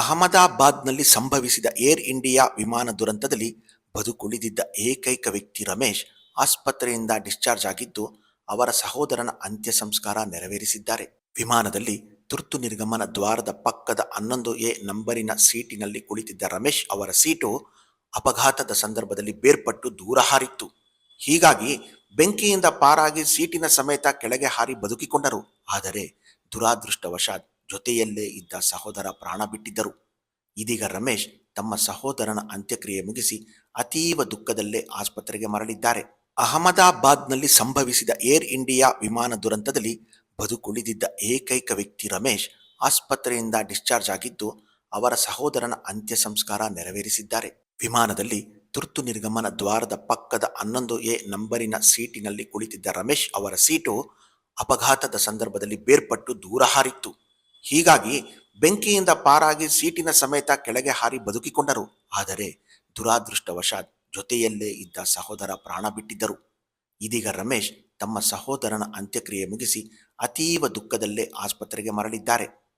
ಅಹಮದಾಬಾದ್ನಲ್ಲಿ ಸಂಭವಿಸಿದ air India ವಿಮಾನ ದುರಂತದಲ್ಲಿ ಬದುಕುಳಿದಿದ್ದ ಏಕೈಕ ವ್ಯಕ್ತಿ ರಮೇಶ್ ಆಸ್ಪತ್ರೆಯಿಂದ ಡಿಸ್ಚಾರ್ಜ್ ಆಗಿದ್ದು, ಅವರ ಸಹೋದರನ ಅಂತ್ಯ ಸಂಸ್ಕಾರ ನೆರವೇರಿಸಿದ್ದಾರೆ. ವಿಮಾನದಲ್ಲಿ ತುರ್ತು ನಿರ್ಗಮನ ದ್ವಾರದ ಪಕ್ಕದ ಹನ್ನೊಂದು ಎ ನಂಬರಿನ ಸೀಟಿನಲ್ಲಿ ಕುಳಿತಿದ್ದ ರಮೇಶ್ ಅವರ ಸೀಟು ಅಪಘಾತದ ಸಂದರ್ಭದಲ್ಲಿ ಬೇರ್ಪಟ್ಟು ದೂರ ಹಾರಿತ್ತು. ಹೀಗಾಗಿ ಬೆಂಕಿಯಿಂದ ಪಾರಾಗಿ ಸೀಟಿನ ಸಮೇತ ಕೆಳಗೆ ಹಾರಿ ಬದುಕಿಕೊಂಡರು. ಆದರೆ ದುರಾದೃಷ್ಟವಶಾತ್ ಜೊತೆಯಲ್ಲೇ ಇದ್ದ ಸಹೋದರ ಪ್ರಾಣ ಬಿಟ್ಟಿದ್ದರು. ಇದೀಗ ರಮೇಶ್ ತಮ್ಮ ಸಹೋದರನ ಅಂತ್ಯಕ್ರಿಯೆ ಮುಗಿಸಿ ಅತೀವ ದುಃಖದಲ್ಲೇ ಆಸ್ಪತ್ರೆಗೆ ಮರಳಿದ್ದಾರೆ. ಅಹಮದಾಬಾದ್ನಲ್ಲಿ ಸಂಭವಿಸಿದ ಏರ್ ಇಂಡಿಯಾ ವಿಮಾನ ದುರಂತದಲ್ಲಿ ಬದುಕುಳಿದಿದ್ದ ಏಕೈಕ ವ್ಯಕ್ತಿ ರಮೇಶ್ ಆಸ್ಪತ್ರೆಯಿಂದ ಡಿಸ್ಚಾರ್ಜ್ ಆಗಿದ್ದು, ಅವರ ಸಹೋದರನ ಅಂತ್ಯ ಸಂಸ್ಕಾರ ನೆರವೇರಿಸಿದ್ದಾರೆ. ವಿಮಾನದಲ್ಲಿ ತುರ್ತು ನಿರ್ಗಮನ ದ್ವಾರದ ಪಕ್ಕದ ಹನ್ನೊಂದು ಎ ನಂಬರಿನ ಸೀಟಿನಲ್ಲಿ ಕುಳಿತಿದ್ದ ರಮೇಶ್ ಅವರ ಸೀಟು ಅಪಘಾತದ ಸಂದರ್ಭದಲ್ಲಿ ಬೇರ್ಪಟ್ಟು ದೂರ ಹಾರಿತ್ತು. ಹೀಗಾಗಿ ಬೆಂಕಿಯಿಂದ ಪಾರಾಗಿ ಸೀಟಿನ ಸಮೇತ ಕೆಳಗೆ ಹಾರಿ ಬದುಕಿಕೊಂಡರು. ಆದರೆ ದುರಾದೃಷ್ಟವಶಾತ್ ಜೊತೆಯಲ್ಲೇ ಇದ್ದ ಸಹೋದರ ಪ್ರಾಣ ಬಿಟ್ಟಿದ್ದರು. ಇದೀಗ ರಮೇಶ್ ತಮ್ಮ ಸಹೋದರನ ಅಂತ್ಯಕ್ರಿಯೆ ಮುಗಿಸಿ ಅತೀವ ದುಃಖದಲ್ಲೇ ಆಸ್ಪತ್ರೆಗೆ ಮರಳಿದ್ದಾರೆ.